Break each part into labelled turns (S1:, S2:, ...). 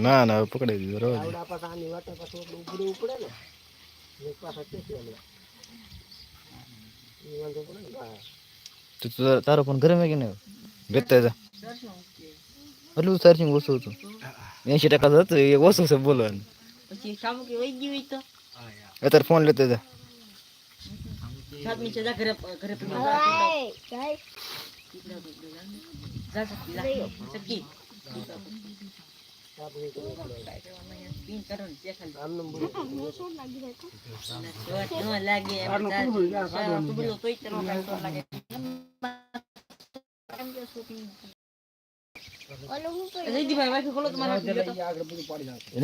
S1: ના ના પકડી દીધું
S2: રોજ. આની વાટે પાછું આપણે ઊભું રહેવું પડે ને એક પાછા ને? હા.
S1: તો તારો ફોન ઘરે મેં કે નહીં? લેતા જા. એટલું ચાર્જિંગ ઓછું હતું. એંશી ટકા તો હતું એ ઓછું છે બોલવાનું. અત્યારે ફોન લેતા હતા
S3: સાત નીચે જા ઘરે ઘરે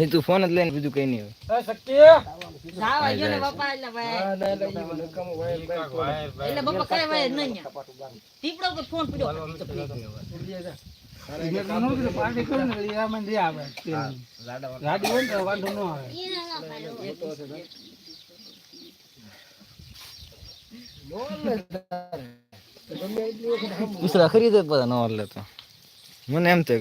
S2: તો
S1: ફોન જ લઈને બીજું કઈ નહીં
S3: એટલે બાપા કઈ ફોન પડ્યો.
S1: ખરીદે બધા નવા લેતો મને એમ થાય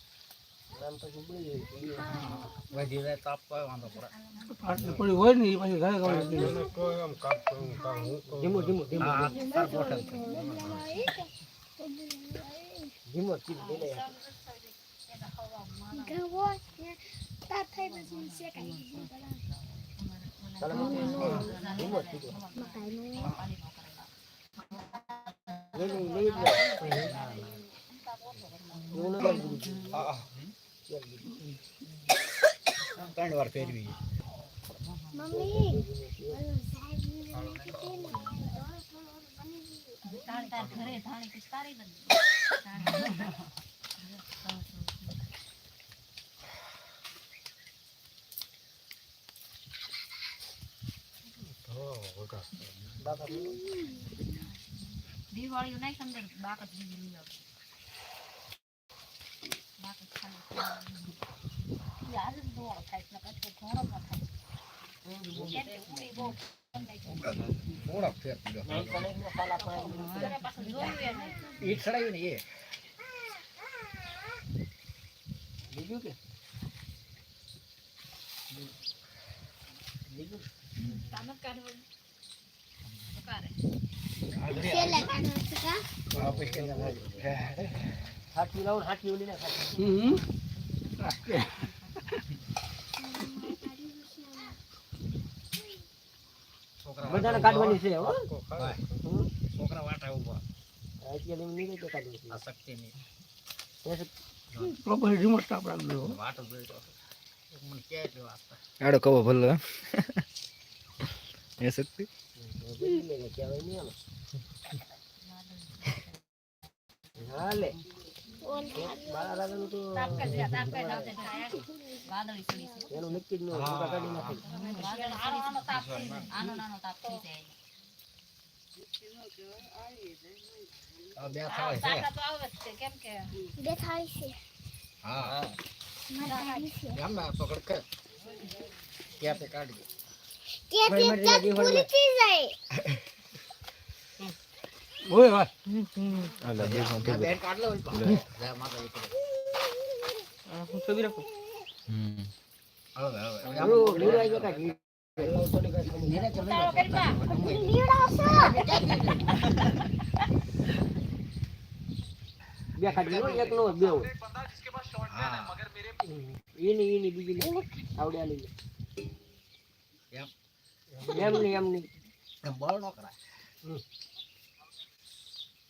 S2: તારી તો એમ નહીં જવું ને. ગાડીને ઓલી કરી ગયો. ઓલા અંદર છે ને ઈ જ નાખ પાછી ખાલી બરાબર. આમ પછી ઉબળી જાય. ધીમો ધીમો ધીમો ધીમો ધીમો
S1: ત્રણ વાર ફેરવી
S4: દિવાળી નહીં સમજે બાક બીજી ઘણો ન પાછું
S1: એ
S2: બીજું કે બીજું
S4: કામ જ કાઢવું કારે
S2: હાથી લાવો ને હાથી ઓલી ને બધાને કાઢવાની છે હો.
S1: છોકરા વાટા ઊભા.
S2: અત્યારે એમ નહીં કે કાઢવી છે
S1: આ શક્તિ ની
S2: એ
S1: વાટો જોઈ મને કે એટલે વાસ્તા આડો કવો ભલો એ શક્તિ.
S2: લે કે કહેવાય નહીં આમાં. એનું નક્કી જ ન કાઢી નાખે
S4: આનો તાપ થઈ જાય.
S1: બે
S4: છે
S1: હા પકડ કર ક્યાં કાઢી
S2: ના દિવાળી
S1: અલા દેખો કે
S2: બેન કાઢ લો.
S1: લે માતા
S3: હું છબી રાખું?
S1: હમ. હવે હવે.
S2: બે કાઢી લો એક નો બે હોય. એની એની બીજી લે. આવડ્યા લઈ
S1: એમ.
S2: એમ નહીં એમ નહીં
S1: એમ બળ ન કરાય.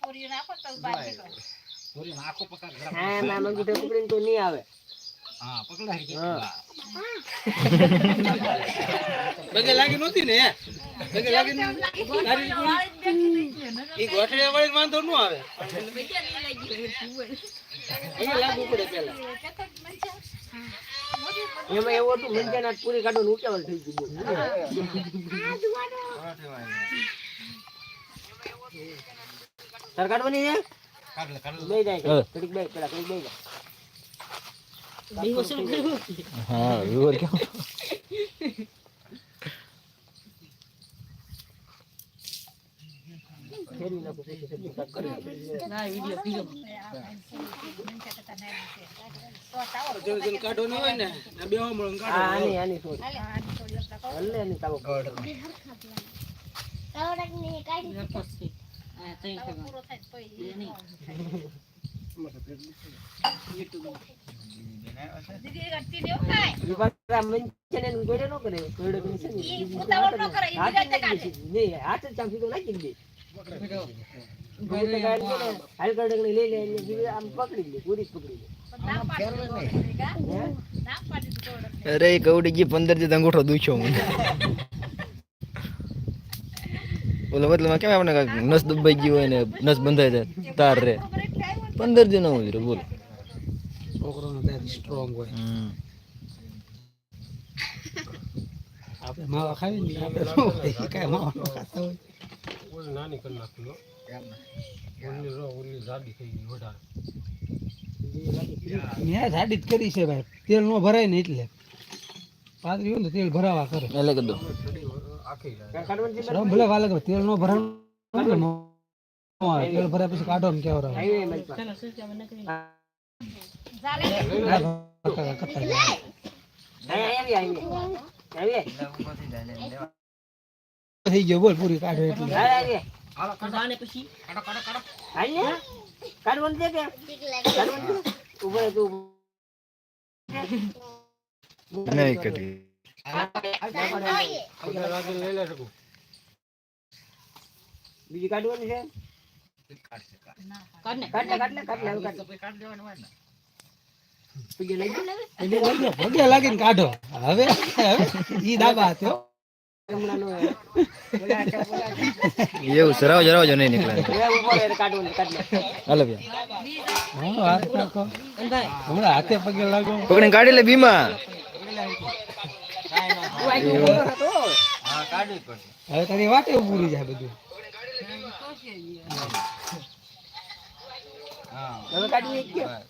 S4: પૂરી નાખો તો બહાર નીકળો
S2: હા ના મંગીઠો પકડીને તો નહીં આવે.
S5: પગે લાગી નહોતી ને? હે? લાગી નહોતી? તારી ઈ વાળી વાંધો ન આવે. પગે લાગવું પડે પેલા
S2: એમાં એવું હતું મંજાના પૂરી કાઢો ઉકેવલ થઈ ગયું. તાર કાઢવાની છે બે જાય કડીક બે પેલા કડીક બે જાય.
S6: હા વ્યુઅર કેમ?
S2: કાઢ
S5: હોય ને મળે કાઢો
S2: આની આની સોચ હલ્લે તાવો નો ગોળે ગાડી
S6: અરે કવડી ગઈ પંદર જે અંગૂઠો દુખ્યો મને. ઓલો મતલબ કેમ આપણે નસ દબાઈ ગયું હોય ને નસ બંધાઈ જાય? તાર રે. પંદર દિન આવું રે બોલો.
S5: છોકરોનો દાદ સ્ટ્રોંગ હોય. આપણે માવા ખાવી ને આપણે હોય? કાંઈ માવા ખાતા હોય. મેં જાડી જ કરી છે ભાઈ. તેલ નો ભરાય ને એટલે. પાતળી હોય ને તેલ ભરાવા કરે.
S6: એટલે કીધું.
S5: ભલે વાલે તેલ નો ભરણ. તેલ ભર્યા પછી કાઢો ને કેવડાવે.
S2: હાઈવે માં જ
S3: ચાલે.
S5: આ કરતા કરતા જાય.
S2: આવી આવી આવી
S5: થઈ ગયો બોલ પૂરી કાઢો એટલે.
S2: આવી કાઢવાનું છે કે? કાઢવાનું ઊભો
S6: નહીં કરી
S2: બીજી કાઢવાની છે પગે
S5: લાગીને કાઢો હવે ઈ દાબા
S6: એવું સરાવ જરાવ જો નહીં નીકળે હાલો.
S5: હમણાં હાથે પગે લાગો.
S6: પકડીને કાઢી લે ભીમા.
S5: હવે તારી વાટે પૂરી જાય બધું
S2: હવે કાઢી એક
S3: પછી.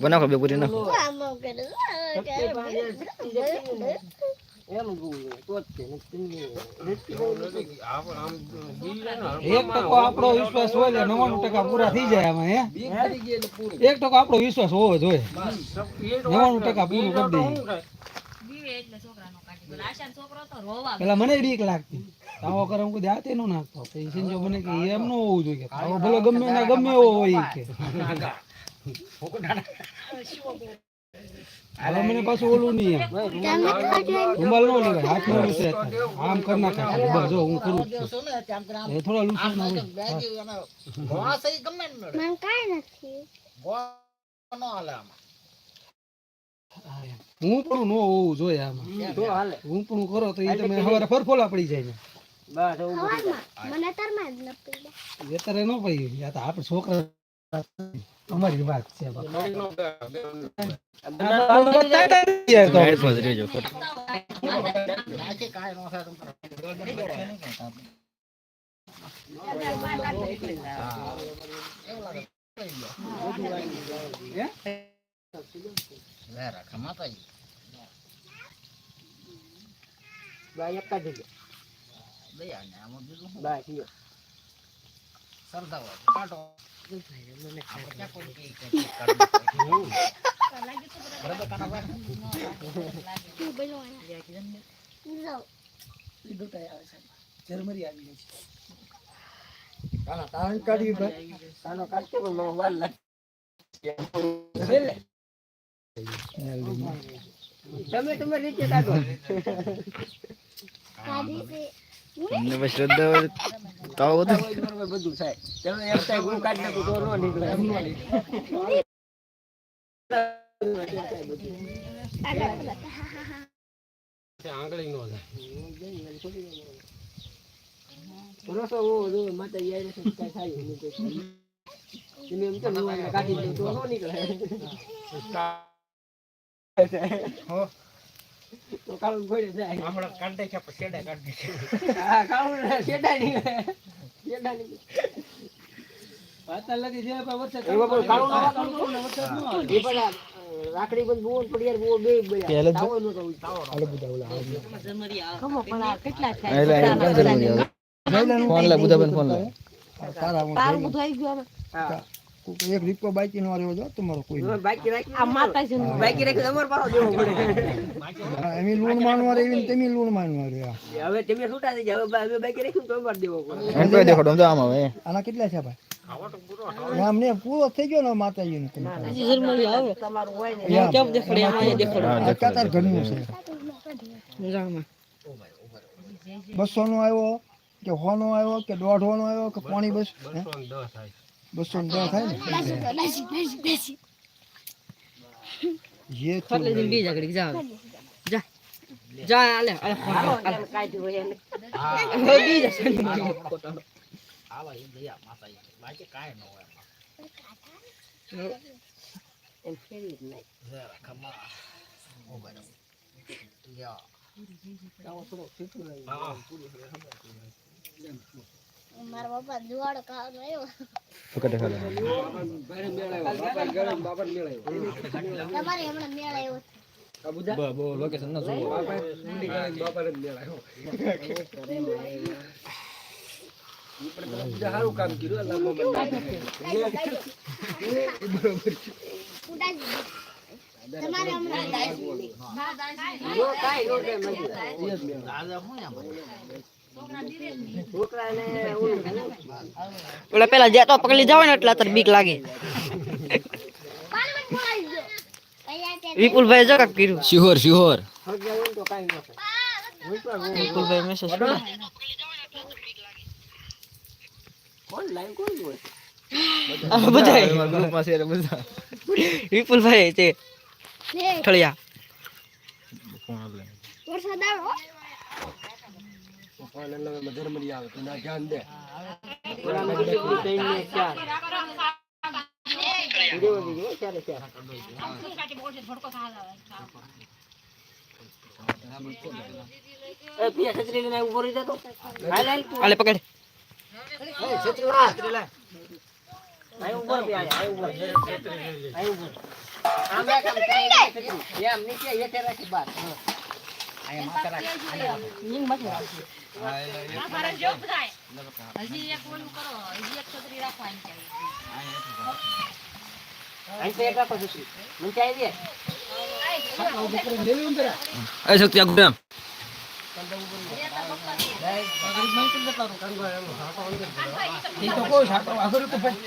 S6: બનાવો બે પૂરી નાખો.
S2: ને
S5: આપણો વિશ્વાસ હોય નવ્વાણું ટકા પૂરા થઈ જાય આમાં એક ટકો આપણો વિશ્વાસ હોવો જોઈએ નવાણું ટકા પૂરું કરી દઈએ.
S3: બીવે એટલે છોકરાનો કાઢી બોલે. આશાનો છોકરો તો રોવા
S5: પેલા મને બીક લાગતી. આવો કરે હું હાથે નો નાખતો. પછી જો મને કે એમ ન હોવું જોઈએ તાવો ભલે ગમે ના ગમે એવો હોય કે. હવે મને પાછું ઓલું નહીં એમ. રૂમાલ નો લેવાય હાથ નો લૂસે આમ કર નાખે બસ જો હું કરું છું. એ થોડા લૂસે ના હોય. હું. પણ નો હોવું જોઈએ આમાં.
S2: તો
S5: હું પણ કરો તો એ તમે ફરફોલા પડી જાય ને.
S2: બસ ઊભું થઈ જા.
S5: એ તારે ન પડી આ તો આપણે છોકરા અમારી વાત છે બાપા. યાર તો.
S6: હેડફોન રહેજો
S2: બા એક કાઢી લે બા થયો
S5: કીધું તો આવે જર્મરી આવી ગઈ છે.
S2: સાનો કાઢશે પણ મને વાર લાગે. તમે તમારી રીતે કાઢો.
S6: ને શ્રદ્ધા હોય તો બધું
S2: બધું થાય તમે એક થાય હું. કાઢ નાખું તો ન નીકળે આંગળી નો માતાજી થાય ન નીકળે તો કાળું ઘોડે જાય. હા કાળું શેડા નીકળે. શેડા નીકળે.
S5: અત્યાર લગી જે પણ વરસાદ
S2: કાળું ના
S5: કાળું
S2: વાગતું
S5: વરસાદ ન
S2: એ પણ રાખડી બંધ બુવો ને પડિયાર બુવો બે
S6: પહેલા
S2: બળ્યા
S6: જ-
S2: તાવો નહોતો ઉડતો.
S3: ખમો પણ આ કેટલા
S6: એટલે જરૂર આવે? ફોન લે બુધા ફોન લે.
S3: તારું બધું આવી ગયું
S2: હા.
S1: એક રીપો બાકી નો રહ્યો જો તમારો કોઈ
S2: બાકી રાખી
S3: આ માતાજી
S2: બાકી રાખી તમારે પાછો દેવો પડે.
S1: એમ લૂણ માનવા રહી તમે લૂણ માનવા રે
S2: હવે તમે છૂટા થઈ જાવ હવે બાકી રાખ્યું તો અમારે દેવો પડે.
S6: એમ તો દેખો આમ તો આમ હવે.
S1: આના કેટલા છે ભાઈ? ને પૂરો થઈ ગયો ને માતાજી નો
S3: તમારું હોય ને. કેમ દેખાડે આમાં દેખાડે.
S1: અત્યાર ઘરનું છે. બસો નો આવ્યો કે હો નો આવ્યો કે દોઢ નો આવ્યો કે પોણી બસ? બસો ને દસ થાય ને જે થયું એ.
S3: બીજા ઘડી જા જા જા આલે આલે
S2: હાલો, કાઢી હોય એને.
S3: બીજા
S2: એમ ફેરવી જ નહીં. આવો થોડો ફીટું લાગ્યું.
S7: મારા પપ્પા દુવાડો ખાવાનો આવ્યો
S6: પકડે ખાલી
S7: તમારે હમણાં મેળ આવ્યો
S6: લોકેશન ના જોવો
S7: ઉડાડી તમારે હમણાં
S2: નો કાંઈ નો થાય ઓલા
S3: પેલા જે તો પકડી જાવ ને એટલે અત્યારે બીક લાગે. વિપુલભાઈ જો કાક કર્યું.
S6: શિહોર શિહોર.
S3: વિપુલભાઈ મેસેજ
S2: કોણ લાઈવ કોણ હોય
S3: બધા
S6: ગ્રુપમાં છે બધા.
S3: વિપુલભાઈ તે ઠળિયા.
S6: ફોન એટલે
S7: વરસાદ આવ્યો?
S2: ઓલાને કીધું ત્રણ ને ચાર દેવો દીજો, હો, ચારે ચાર. એ પિયા છત્રી લઈને ઊભો રહી જતો હાલ હાલ તું.
S3: આલે પકડ
S2: છત્રી લા, ઊભો રહે. અહીં ઊભો રહે. આમ રાખ, આમ છત્રી. એમ નીચે હેઠે રાખી બાર. તો રાખો છત્રી. નીચે આવી દે.
S6: એ શક્તિ આ ગુડામ
S5: ઈ તો કોઈ સાટો આગળ તો પછી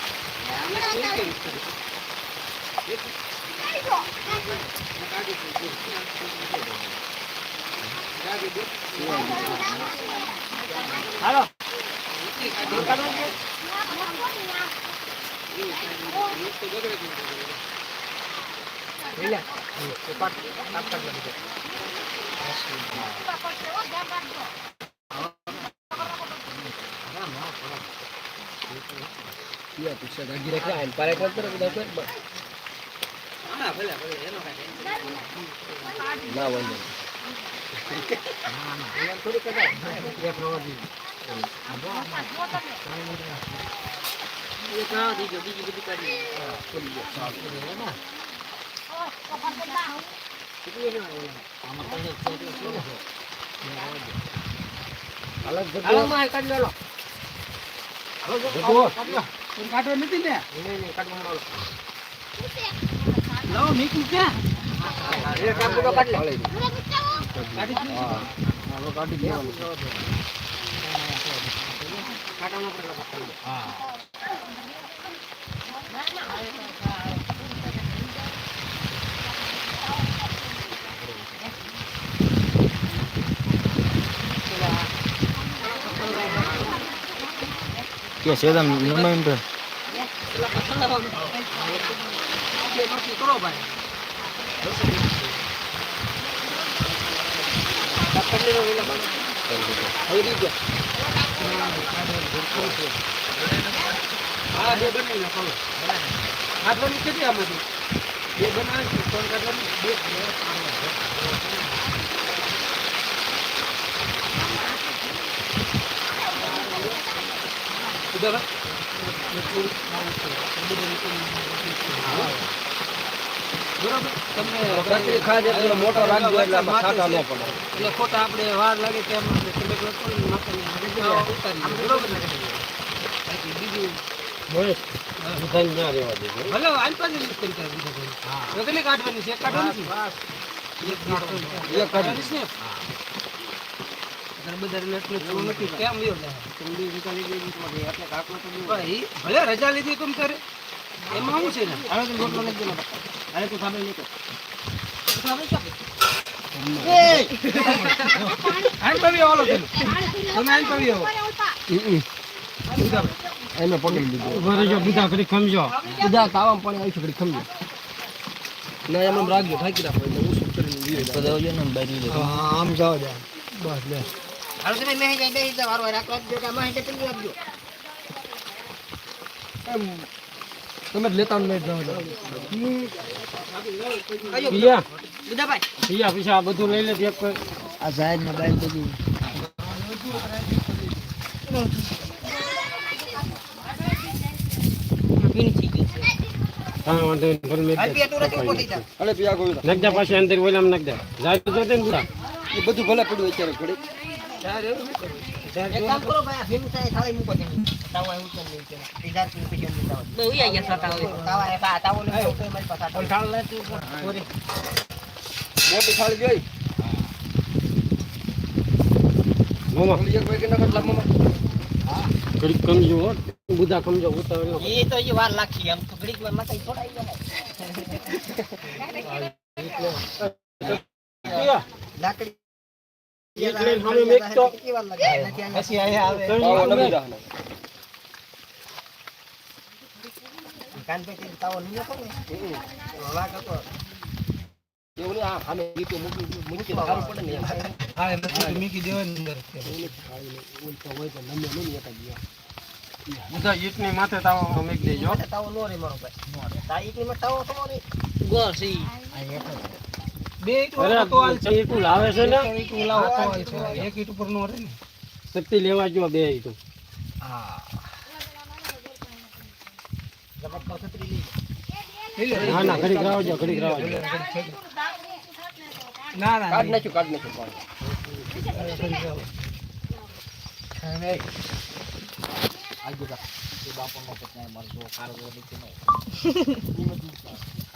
S2: અહીં બેસી દે મને પાછો. બસ. આમ આમ રાખી દે, બસ. હાલો, ઊભા થઈ જાઓ, કાઢવાનું છે? હાલો. હાલો. કાઢવાનું છે?
S8: હા, ભલે, ભલે, એનો કાંઈ
S6: ના વાંધો
S8: એમ થોડી કદાચ એક રવા એક રવા દીજો બીજી બધી કાઢી હાલો માં કાઢી લો
S5: કાઢવા નથી ને
S8: નહીં નહીં કાઢવા હાલો
S5: લાવો મીકું ક્યાં
S8: એક કામ તો કાઢી લે
S5: કાઢી દીધું.
S8: કાઢવાનો પડે
S6: કે સેદમ નમાઈન તો
S8: કરો ભાઈ કાઢી લો. એટલે હવે દીજો
S5: હા બે બનાવી નાખો કાઢવાની કેટલી આમાંથી બે બનાવી ત્રણ કાઢવાની બે ઉધર બરોબર? તમને
S8: મોટો રાખજો એટલે આમાં ન પડે.
S5: એટલે ખોટા આપણે વાર લાગે તેમ કરો છો ને? બાકી બીજું ભલે પાસે કરી કેટલી કાઢવાની છે. એક કાઢવાની છે? એક કાઢવાની છે અત્યારે બધાને એટલું જ નથી કેમ લ્યો લે? ભાઈ, ભલે રજા લીધી તું તારે. એમાં શું છે ને? આઈન પાવી આવો તમે તમે આઈન પાવી આવો.
S8: એને પકડી લીધું.
S5: ઊભા રહેજો બધા ઘડી
S8: બધા તાવામાં પાણી આવી છે ખમજો. ના, એમ એમ રાખજો, ઢાંકી રાખો, એટલે કરીને લીધે જાઓ.
S6: બધા આવજો ને બારી લે.
S1: આમ જાવ બસ લે.
S8: હાલો તમે મેં જાય બેસી જાઓ, હારો રાખ રાખજો, કે હેઠે પેલું આપજો. તમે જ લેતા નહીં.
S5: પિયા. પિયા પૈસા આ બધું લઈ લે એક
S1: આ સાહેબ ને બાઈક બધી
S8: પેટ ઉરા ઊભો થઈ જા.
S5: નગદા અંદર ઓલામ જાય તો ને પૂરા.
S8: એ બધું ભલે પડ્યું અત્યારે ઘડી. કામ થાળી. એ જાઓ. એ જાઓ, તો એ. મોટી થાળી જોઈ.
S5: મામા. ઘડી કમજો હો. બધા કમજો ઉતાવળ
S8: એ તો હજી વાર લાગશે આમ તો ઘડીકમાં મકાઈ છોડાઈ જાય લાકડી
S5: ઈટની માથે તાવો મેક દેજો.
S8: તાવો નો રે મારો ભાઈ. તા ઈંટમાં તાવો થોડો રે.
S5: બે ઈટ તો હાલ છે ઈટું લાવે છે ને? ઈટું લાવો તો હાલ છે. એક ઈટ ઉપર નો રે ને. શક્તિ લેવા જો બે ઈટું.
S8: હા.
S5: ના ના ઘડીક રાવજો ઘડીક રાવજો ના ના
S8: કાઢ નાખ્યું, કાઢ નાખ્યું પાણી. આજુ મારો જો નીચે.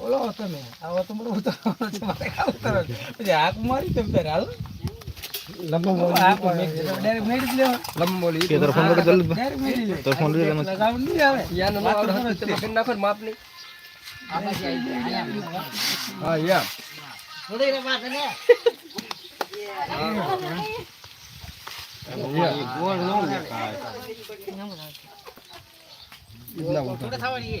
S5: બોલો તમે આવો તો બોલો ઉતારવાનો છે મારે કાં ઉતારવાનું? પછી હાક મારી તમે તારે હાલો હાક મારી. ડાયરેક્ટ લેવો લંબો લેવાનું.
S6: કે તારો ફોન કરી
S5: ડાયરેક્ટ મેડી લેવાનું.
S6: તો ફોન કરી
S5: લગાવ નહીં આવે.
S8: યાર નો આવડે તમે કરી નાખો ને માપ નહીં.
S7: હા યા
S8: બોલે રે વાત ને થોડે થવાની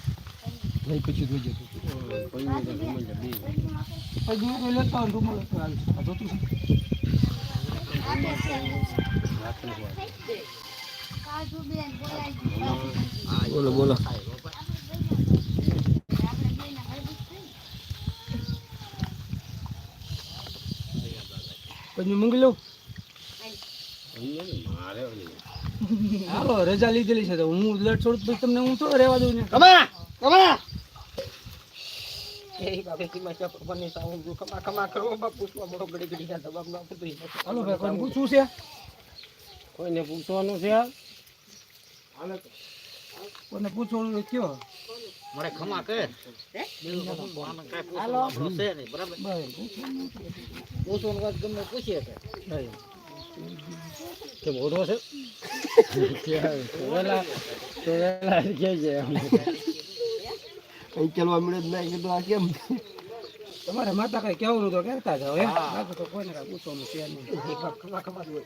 S7: નહીં પછી
S9: જોઈ જતો જોતું છે
S1: બોલો બોલો
S9: પછી મંગી લઉં હાલો, રજા લીધેલી છે, તો હું લેટ છોડું તમને હું થોડો રહેવા દઉં ને.
S8: કમા કમા. જો કમા કમા કરો બાપ પૂછવા મોટો ગડી ગડી ના દબાવ ના
S9: હાલો ભાઈ કોઈને પૂછવું છે?
S8: કોઈને પૂછવાનું છે?
S9: કોઈને પૂછવાનું કયો?
S8: મારે ખમા શું? બોલવાનું પૂછવાનું ગમે પૂછીએ કે કે છે
S7: કઈ ચલવા મળે જ નહીં. કીધું આ કેમ?
S9: તમારે માતા કઈ કેવું તો કહેતા જાવ એમ. બાકી તો કોઈને કઈ પૂછવાનું છે નહીં.
S8: ખબર હોય.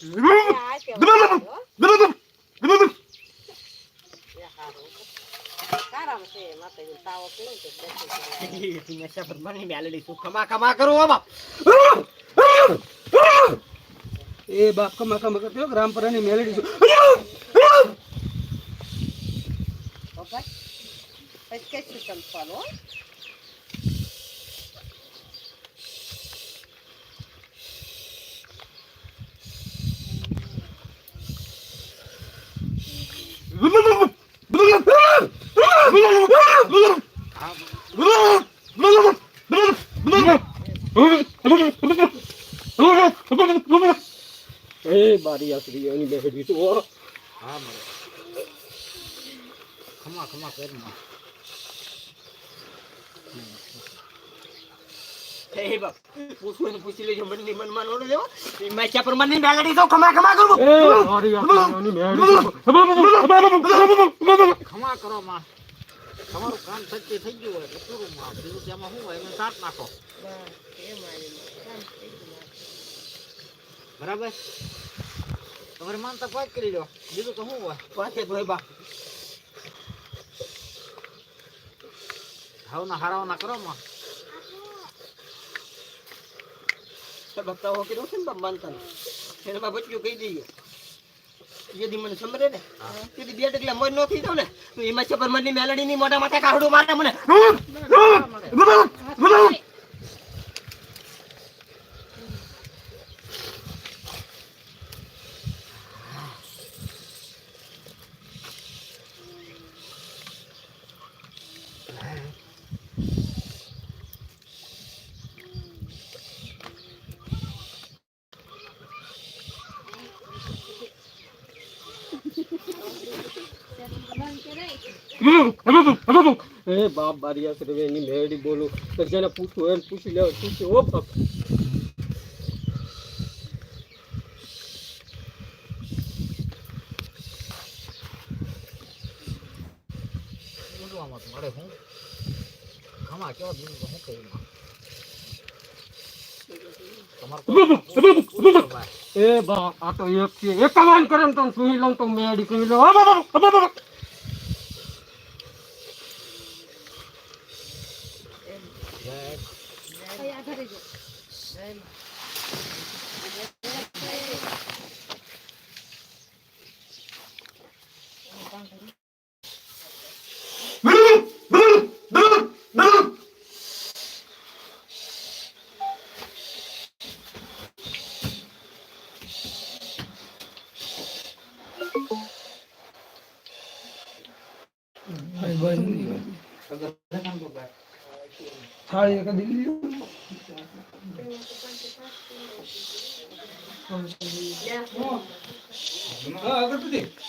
S8: કરું બાપ.
S9: એ બાપ કમા કમા કરતો રામપરાની મેલડી છું
S8: એ બારી આસરી એની બેહડી તો હા મારે ખમા ખમા કરમાં એ બાપ તમારું કામ સચ્ચે થઈ ગયું હોય તો પૂરું માં બીજું તેમાં શું હોય બરાબર તમારે માનતા પાંચ કરી લો બીજું તો શું હોય પાંચે જ હોય બા હાવના હારાવના કરો માં બતાવો કર્યો છે ને બાપ માનતા એને બાપ બચ્યું કહી દઈએ જેથી મને સમરે ને તેથી બે ડગલા મોજ ન થઈ જાવ ને તો એમાં ચપર મનની મેલડી ની મોઢા માથે કાઢું મારે મને
S9: બાપ બારિયા છે એની મેળી બોલું. તો જેને પૂછવું એને પૂછી લેવા પૂછી. ઓ બાપ.
S8: મળે હું. ખમા કેવા તો હું કહી
S9: એ બા આ તો એક છે. એક કમાન કરે તો સુઈ લઉં તો મેડી કહી લો બાપ બાપ બાપ
S5: થાળી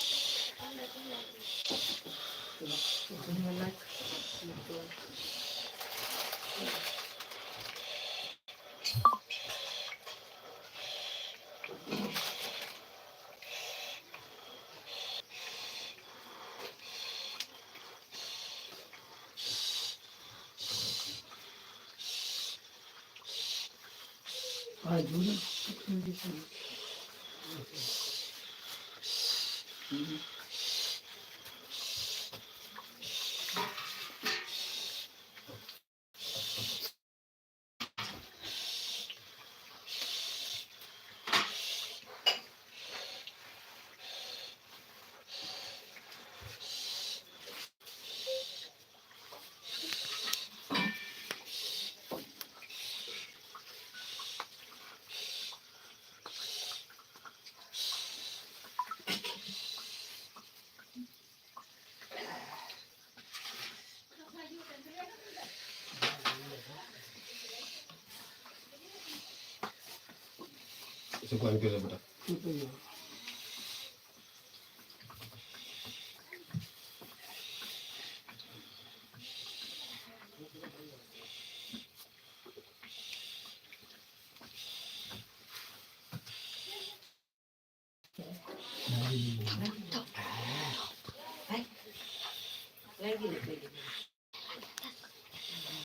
S5: કદી લીધું
S9: હા અગરબત્તી
S5: શું કહ્યું